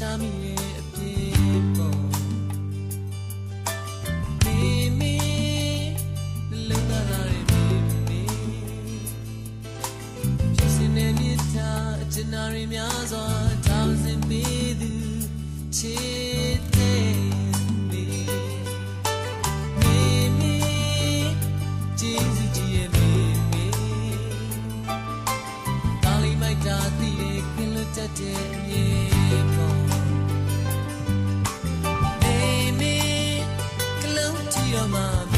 ရှာမိရဲ့အပြည့်ပေါ်မိမိလုံသာရမိမိဖြစ်စင်နေမြစ်တာအကျဉ်းနာရီများစွာတောင်းစင်ပေးသူချစ် Mama.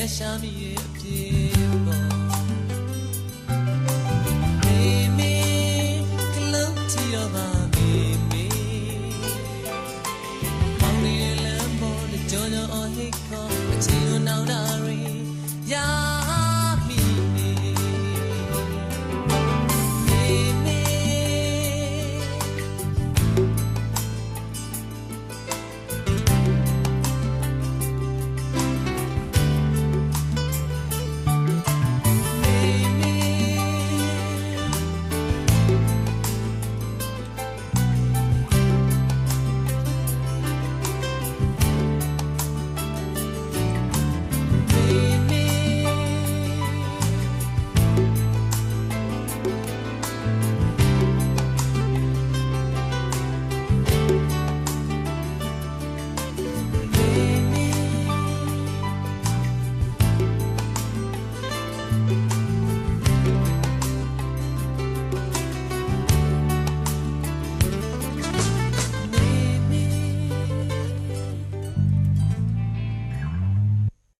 yaşamayıp diye